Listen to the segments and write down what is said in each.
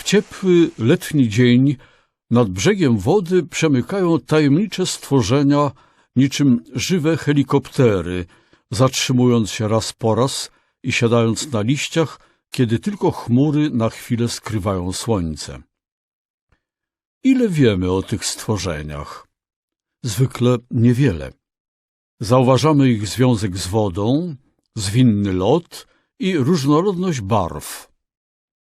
W ciepły, letni dzień nad brzegiem wody przemykają tajemnicze stworzenia niczym żywe helikoptery, zatrzymując się raz po raz i siadając na liściach, kiedy tylko chmury na chwilę skrywają słońce. Ile wiemy o tych stworzeniach? Zwykle niewiele. Zauważamy ich związek z wodą, zwinny lot i różnorodność barw.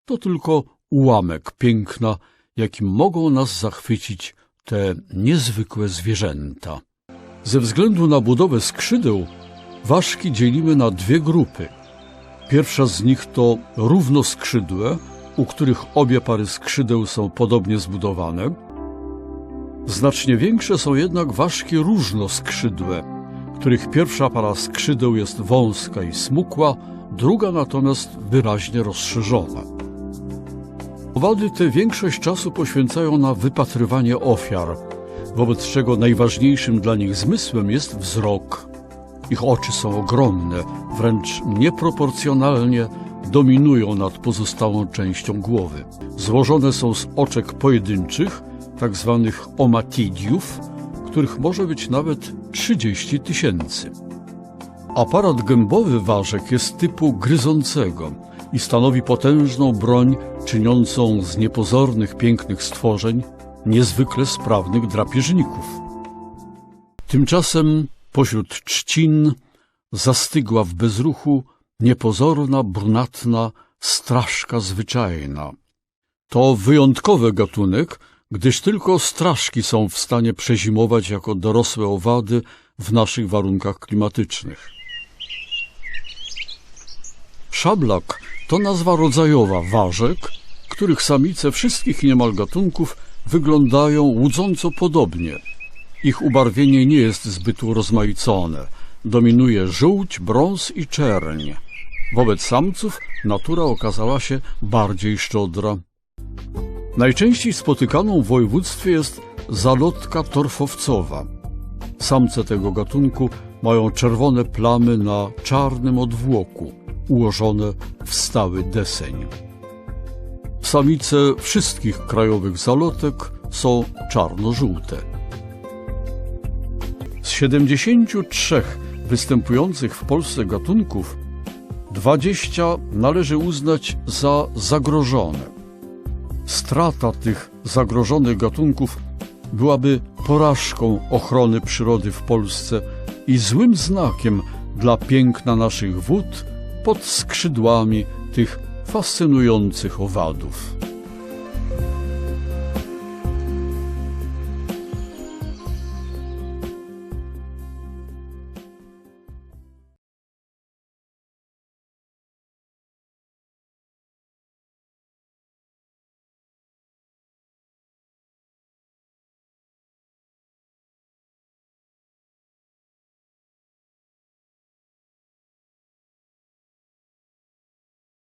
To tylko ułamek piękna, jakim mogą nas zachwycić te niezwykłe zwierzęta. Ze względu na budowę skrzydeł ważki dzielimy na dwie grupy. Pierwsza z nich to równoskrzydłe, u których obie pary skrzydeł są podobnie zbudowane. Znacznie większe są jednak ważki różnoskrzydłe, których pierwsza para skrzydeł jest wąska i smukła, druga natomiast wyraźnie rozszerzona. Owady te większość czasu poświęcają na wypatrywanie ofiar, wobec czego najważniejszym dla nich zmysłem jest wzrok. Ich oczy są ogromne, wręcz nieproporcjonalnie dominują nad pozostałą częścią głowy. Złożone są z oczek pojedynczych, tak zwanych omatidiów, których może być nawet 30 tysięcy. Aparat gębowy ważek jest typu gryzącego i stanowi potężną broń czyniącą z niepozornych, pięknych stworzeń niezwykle sprawnych drapieżników. Tymczasem pośród trzcin zastygła w bezruchu niepozorna, brunatna straszka zwyczajna. To wyjątkowy gatunek, gdyż tylko straszki są w stanie przezimować jako dorosłe owady w naszych warunkach klimatycznych. Szablak to nazwa rodzajowa ważek, których samice wszystkich niemal gatunków wyglądają łudząco podobnie. Ich ubarwienie nie jest zbyt urozmaicone. Dominuje żółć, brąz i czerń. Wobec samców natura okazała się bardziej szczodra. Najczęściej spotykaną w województwie jest zalotka torfowcowa. Samce tego gatunku mają czerwone plamy na czarnym odwłoku, ułożone w stały deseń. Samice wszystkich krajowych zalotek są czarno-żółte. Z 73 występujących w Polsce gatunków 20 należy uznać za zagrożone. Strata tych zagrożonych gatunków byłaby porażką ochrony przyrody w Polsce i złym znakiem dla piękna naszych wód pod skrzydłami tych fascynujących owadów.